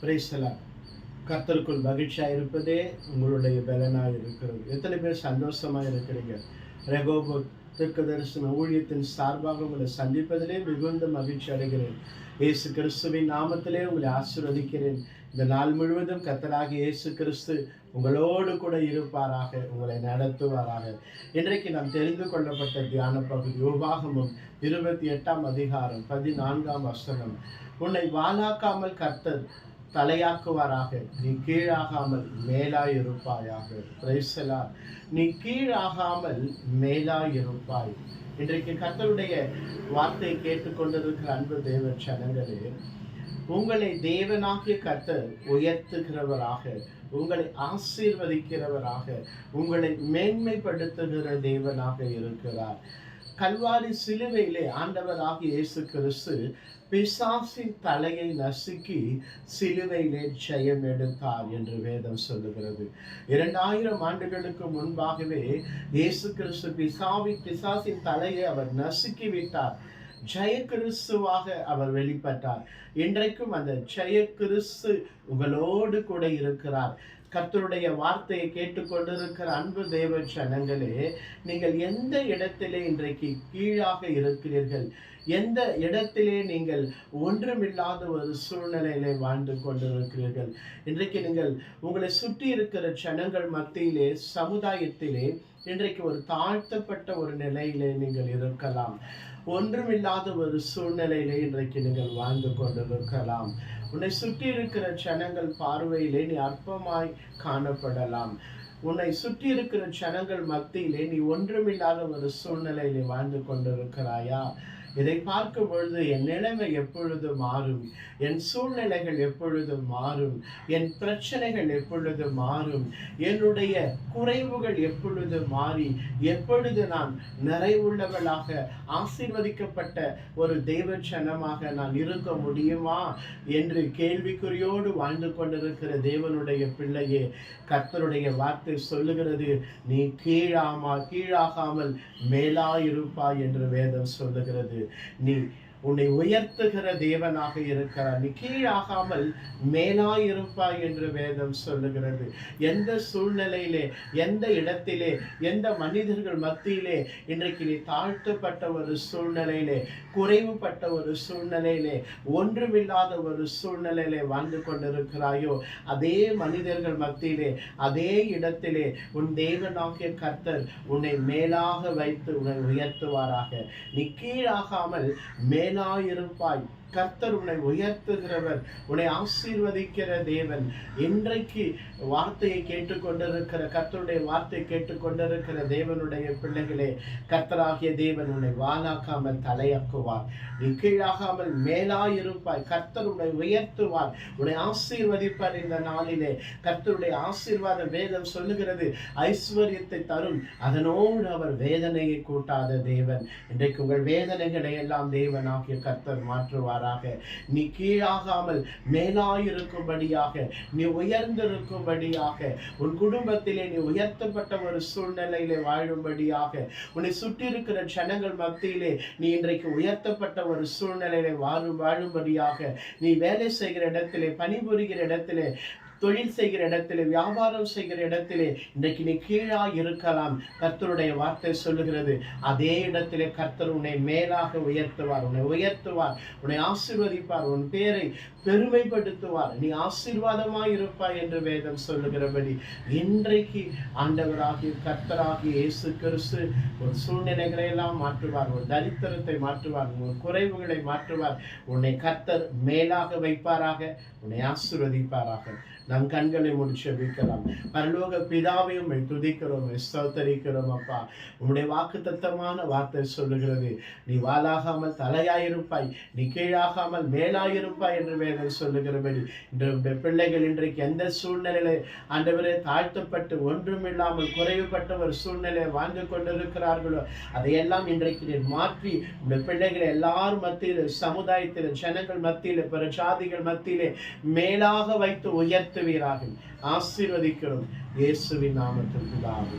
பிரைசலா கர்த்தருக்குள் மகிழ்ச்சியாக இருப்பதே உங்களுடைய பலனாக இருக்கிறது. எத்தனை பேர் சந்தோஷமாக இருக்கிறீங்க? ரெகோபு தெற்கு தரிசன ஊழியத்தின் சார்பாக உங்களை சந்திப்பதிலே மிகுந்த மகிழ்ச்சி அடைகிறேன். இயேசு கிறிஸ்துவின் நாமத்திலே உங்களை ஆசிர்வதிக்கிறேன். இந்த நாள் முழுவதும் கத்தராகி இயேசு கிறிஸ்து உங்களோடு கூட இருப்பாராக உங்களை நடத்துவாராக. இன்றைக்கு நாம் தெரிந்து கொள்ளப்பட்ட தியான பகுதி உபாகமும் இருபத்தி எட்டாம் அதிகாரம் பதினான்காம் வசனம். உன்னை வாழாக்காமல் கர்த்தர் தலையாக்குவாராக. நீ கீழாகாமல் மேலாய் இருப்பாயாக பிரைசலா நீ கீழாகாமல் மேலாய் இருப்பாய் இன்றைக்கு கத்தருடைய வார்த்தை கேட்டுக்கொண்டிருக்கிற அன்பு தேவ சனங்களே உங்களை தேவனாகிய கத்தர் உயர்த்துகிறவராக உங்களை ஆசீர்வதிக்கிறவராக உங்களை மேன்மைப்படுத்துகிற தேவனாக இருக்கிறார். கல்வாரி சிலுவையிலே ஆண்டவராக இயேசு கிறிஸ்து பிசாசின் தலையை நசுக்கி சிலுவையிலே ஜெயம் எடுத்தார் என்று வேதம் சொல்லுகிறது. இரண்டாயிரம் ஆண்டுகளுக்கு முன்பாகவே இயேசு கிறிஸ்து பிசாவி பிசாசின் தலையை அவர் நசுக்கி விட்டார் ஜெய கிறிஸ்துவாக அவர் வெளிப்பட்டார். இன்றைக்கும் அந்த ஜெய கிறிஸ்து உங்களோடு கூட இருக்கிறார். கர்த்தருடைய வார்த்தையை கேட்டுக்கொண்டிருக்கிற அன்பு தேவ ஜனங்களே நீங்கள் எந்த இடத்திலே இன்றைக்கு கீழாக இருக்கிறீர்கள்? எந்த இடத்திலே நீங்கள் ஒன்றுமில்லாத ஒரு சூழ்நிலையிலே வாழ்ந்து கொண்டிருக்கிறீர்கள்? இன்றைக்கு நீங்கள் உங்களை சுற்றி இருக்கிற ஜனங்கள் மத்தியிலே சமுதாயத்திலே இன்றைக்கு ஒரு தாழ்த்தப்பட்ட ஒரு நிலையிலே நீங்கள் இருக்கலாம். ஒன்றுமில்லாத ஒரு சூழ்நிலையிலே இன்றைக்கு நீங்கள் வாழ்ந்து கொண்டிருக்கலாம் உன்னை சுற்றி இருக்கிற ஜனங்கள் பார்வையிலே நீ அற்பமாய் காணப்படலாம். உன்னை சுற்றி இருக்கிற ஜனங்கள் மத்தியிலே நீ ஒன்றுமில்லாத ஒரு சூழ்நிலையிலே வாழ்ந்து கொண்டிருக்கிறாயா இதை பார்க்கும் பொழுது என் நிலைமை எப்பொழுது மாறும்? என் சூழ்நிலைகள் எப்பொழுது மாறும்? என் பிரச்சனைகள் எப்பொழுது மாறும்? என்னுடைய குறைவுகள் எப்பொழுது மாறி எப்பொழுது நான் நிறைவுள்ளவளாக ஆசீர்வதிக்கப்பட்ட ஒரு தெய்வ சனமாக நான் இருக்க முடியுமா? என்று கேள்விக்குறியோடு வாழ்ந்து கொண்டிருக்கிற தேவனுடைய பிள்ளையே கர்த்தருடைய வார்த்தை சொல்லுகிறது நீ கீழாமா கீழாகாமல் மேலாயிருப்பாய் என்று வேதம் சொல்லுகிறது. நீ உன்னை உயர்த்துகிற தேவனாக இருக்கிறார். நீ கீழாகாமல் மேலாயிருப்பாய் என்று வேதம் சொல்லுகிறது. எந்த சூழ்நிலையிலே எந்த இடத்திலே எந்த மனிதர்கள் மத்தியிலே இன்றைக்கு நீ தாழ்த்தப்பட்ட ஒரு சூழ்நிலையிலே குறைவுபட்ட ஒரு சூழ்நிலையிலே ஒன்றுமில்லாத ஒரு சூழ்நிலையிலே வாழ்ந்து கொண்டிருக்கிறாயோ அதே மனிதர்கள் மத்தியிலே அதே இடத்திலே உன் தேவனாகிய கர்த்தர் உன்னை மேலாக வைத்து உன்னை உயர்த்துவாராக. நீ கீழாகாமல் மேலாயிருப்பாய். கர்த்தர் உன்னை உயர்த்துகிறவர். உன்னை ஆசீர்வதிக்கிற தேவன். இன்றைக்கு வார்த்தையை கேட்டுக்கொண்டிருக்கிற கர்த்தருடைய வார்த்தை கேட்டுக்கொண்டிருக்கிற தேவனுடைய பிள்ளைகளே கர்த்தராகிய தேவன் உன்னை வாழாக்காமல் தலையாக்குவார். நீ கீழாகாமல் மேலாயிருப்பாய். கர்த்தர் உன்னை உயர்த்துவார். உன்னை ஆசீர்வதிப்பார் இந்த நாளிலே. கர்த்தருடைய ஆசீர்வாத வேதம் சொல்லுகிறது ஐஸ்வர்யத்தை தரும். அதனோடு அவர் வேதனையை கூட்டாத தேவன். இன்றைக்கு உங்கள் வேதனைகளை எல்லாம் ஆகிய கர்த்தர் மாற்றுவாராக. நீ கீழாகாமல் மேலாயிருக்கும்படியாக நீ உயர்ந்திருக்கும்படியாக உன் குடும்பத்திலே நீ உயர்த்தப்பட்ட ஒரு சூழ்நிலையிலே வாழும்படியாக உன்னை சுற்றி இருக்கிற ஜனங்கள் மத்தியிலே நீ இன்றைக்கு உயர்த்தப்பட்ட ஒரு சூழ்நிலையிலே வாழும் வாழும்படியாக நீ வேலை செய்கிற இடத்திலே பணிபுரிகிற இடத்திலே தொழில் செய்கிற இடத்திலே வியாபாரம் செய்கிற இடத்திலே இன்றைக்கு நீ கீழா இருக்கலாம். கர்த்தருடைய வார்த்தை சொல்லுகிறது அதே இடத்திலே கர்த்தர் உன்னை மேலாக உயர்த்துவார் உன்னை உயர்த்துவார் உன்னை ஆசீர்வதிப்பார் உன் பேரை பெருமைப்படுத்துவார். நீ ஆசீர்வாதமாய் இருப்பாய் என்று வேதம் சொல்லுகிறபடி இன்றைக்கு ஆண்டவராகிய கர்த்தராகிய இயேசு கிறிஸ்து உன் சூழ்நிலைகளை எல்லாம் மாற்றுவார் உன் தரித்திரத்தை மாற்றுவார் உன் குறைவுகளை மாற்றுவார். உன்னை கர்த்தர் மேலாக வைப்பாராக உன்னை ஆசீர்வதிப்பாராக. நம் கண்களை முடிச்சு வைக்கலாம் பரலோக பிதாவையும் உம்மை துதிக்கிறோம் ஸ்தோத்தரிக்கிறோம் அப்பா. உங்களுடைய வாக்கு தத்தமான வார்த்தை சொல்லுகிறது. நீ வாலாகாமல் தலையாயிருப்பாய் நீ கீழாகாமல் மேலாயிருப்பாய் என்று வேதம் சொல்லுகிறபடி இன்று பிள்ளைகள் இன்றைக்கு எந்த சூழ்நிலையில ஆண்டவரே தாழ்த்தப்பட்டு ஒன்றுமில்லாமல் குறைவுபட்ட ஒரு சூழ்நிலையை வாழ்ந்து கொண்டிருக்கிறார்களோ அதையெல்லாம் இன்றைக்கு நீ மாற்றி உம்முடைய பிள்ளைகளை எல்லாரும் மத்தியில் சமுதாயத்தில் ஜனங்கள் மத்தியில் பிற ஜாதிகள் மத்தியிலே மேலாக வைத்து உயர்த்து உயர்த்துவீராக ஆசீர்வதிக்கிறோம் இயேசுவின் நாமத்திற்கு பிதாவே.